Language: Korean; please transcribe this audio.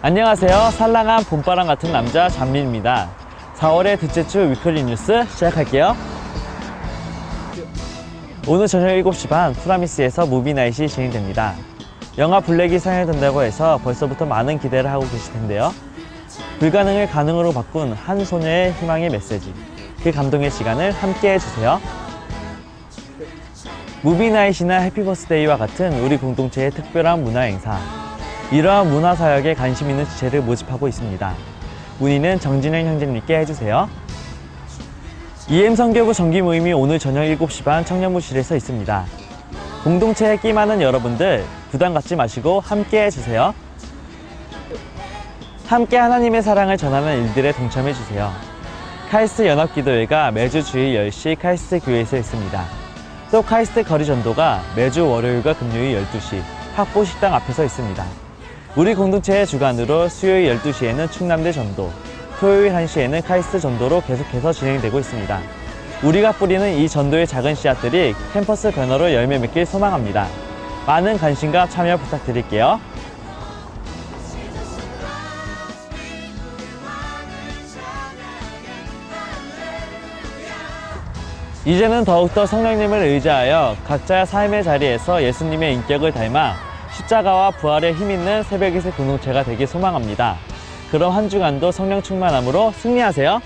안녕하세요. 살랑한 봄바람 같은 남자 잔민입니다. 4월의 둘째 주 위클리 뉴스 시작할게요. 오늘 저녁 7시 반 프라미스에서 무비나잇이 진행됩니다. 영화 블랙이 상영된다고 해서 벌써부터 많은 기대를 하고 계실 텐데요. 불가능을 가능으로 바꾼 한 소녀의 희망의 메시지. 그 감동의 시간을 함께 해주세요. 무비나잇이나 해피버스데이와 같은 우리 공동체의 특별한 문화 행사. 이러한 문화 사역에 관심 있는 주체를 모집하고 있습니다. 문의는 정진영 형제님께 해주세요. EM 성교구 정기 모임이 오늘 저녁 7시 반 청년부실에서 있습니다. 공동체에 끼 많은 여러분들 부담 갖지 마시고 함께 해주세요. 함께 하나님의 사랑을 전하는 일들에 동참해 주세요. 카이스트 연합기도회가 매주 주일 10시 카이스트 교회에서 있습니다. 또 카이스트 거리 전도가 매주 월요일과 금요일 12시 학보 식당 앞에서 있습니다. 우리 공동체의 주관으로 수요일 12시에는 충남대 전도, 토요일 1시에는 카이스트 전도로 계속해서 진행되고 있습니다. 우리가 뿌리는 이 전도의 작은 씨앗들이 캠퍼스 변화로 열매 맺길 소망합니다. 많은 관심과 참여 부탁드릴게요. 이제는 더욱더 성령님을 의지하여 각자의 삶의 자리에서 예수님의 인격을 닮아 십자가와 부활에 힘있는 새벽이세 공동체가 되길 소망합니다. 그럼 한 주간도 성령 충만함으로 승리하세요.